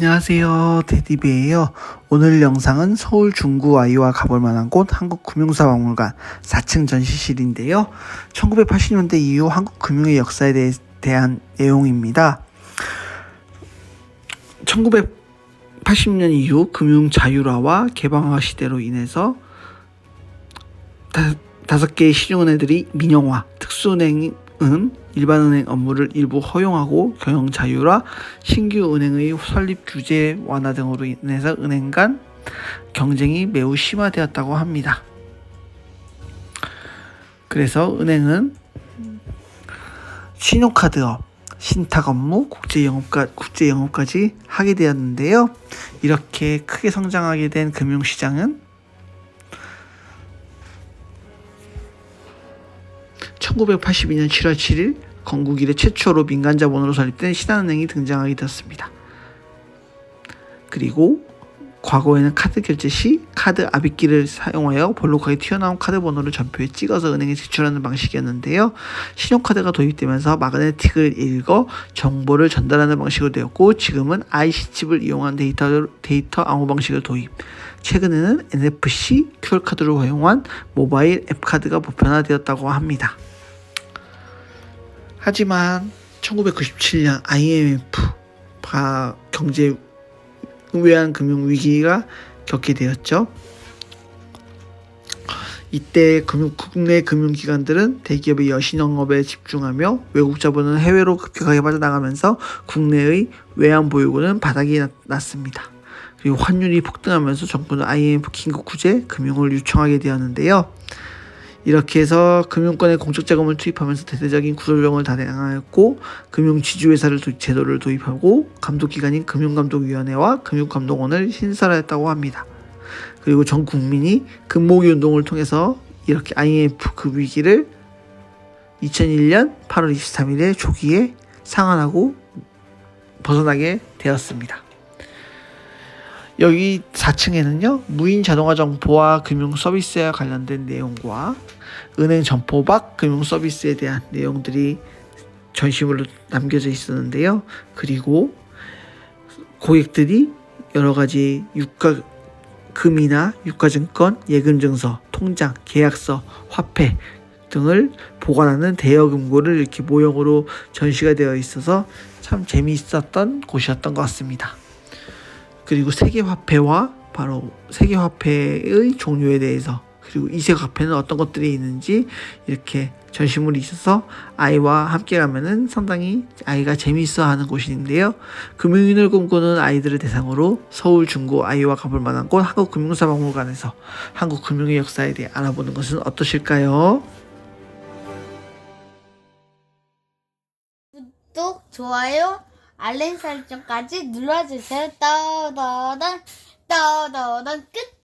안녕하세요. 데디베예요. 오늘 영상은 서울 중구 아이와 가볼 만한 곳 한국금융사박물관 4층 전시실인데요. 1980년대 이후 한국 금융의 역사에 대해, 대한 내용입니다. 1980년 이후 금융 자율화와 개방화 시대로 인해서 다, 다섯 개의 시중은행들이 민영화, 특수은행 은 일반은행 업무를 일부 허용하고 경영 자율화, 신규 은행의 설립 규제 완화 등으로 인해서 은행 간 경쟁이 매우 심화되었다고 합니다. 그래서 은행은 신용카드업, 신탁 업무, 국제 영업까 국제 영업까지 하게 되었는데요. 이렇게 크게 성장하게 된 금융 시장은 1982년 7월 7일 건국 이래 최초로 민간 자본으로 설립된 신한은행이 등장하게 되었습니다. 그리고 과거에는 카드 결제 시 카드 압입기를 사용하여 볼록하게 튀어나온 카드 번호를 전표에 찍어서 은행에 제출하는 방식이었는데요. 신용카드가 도입되면서 마그네틱을 읽어 정보를 전달하는 방식으로 되었고 지금은 IC칩을 이용한 데이터, 데이터 암호 방식을 도입. 최근에는 NFC QR카드를 활용한 모바일 앱카드가 보편화되었다고 합니다. 하지만 1997년 IMF가 경제 외환 금융 위기가 겪게 되었죠. 이때 금융, 국내 금융기관들은 대기업의 여신영업에 집중하며 외국 자본은 해외로 급격하게 빠져나가면서 국내의 외환 보유고는 바닥이 났- 났습니다. 그리고 환율이 폭등하면서 정부는 IMF 긴급 구제 금융을 요청하게 되었는데요. 이렇게 해서 금융권에 공적 자금을 투입하면서 대대적인 구조조정을 단행하였고 금융 지주회사를 도- 제도를 도입하고 감독기관인 금융감독위원회와 금융감독원을 신설하였다고 합니다. 그리고 전 국민이 금모기 운동을 통해서 이렇게 IMF 그 위기를 2001년 8월 23일에 조기에 상환하고 벗어나게 되었습니다. 여기 4층에는요 무인 자동화 정보와 금융 서비스와 관련된 내용과 은행 점포 밖 금융 서비스에 대한 내용들이 전시물로 남겨져 있었는데요. 그리고 고객들이 여러 가지 유가 금이나 유가증권, 예금증서, 통장, 계약서, 화폐 등을 보관하는 대여 금고를 이렇게 모형으로 전시가 되어 있어서 참 재미있었던 곳이었던 것 같습니다. 그리고 세계화폐와 바로 세계화폐의 종류에 대해서 그리고 이세화폐는 어떤 것들이 있는지 이렇게 전시물이 있어서 아이와 함께 가면은 상당히 아이가 재미있어 하는 곳인데요. 금융인을 꿈꾸는 아이들을 대상으로 서울 중고 아이와 가볼 만한 곳 한국금융사박물관에서 한국 금융의 역사에 대해 알아보는 것은 어떠실까요? 구독, 좋아요, 알림 설정까지 눌러주세요. 떠더던, 떠더던 끝!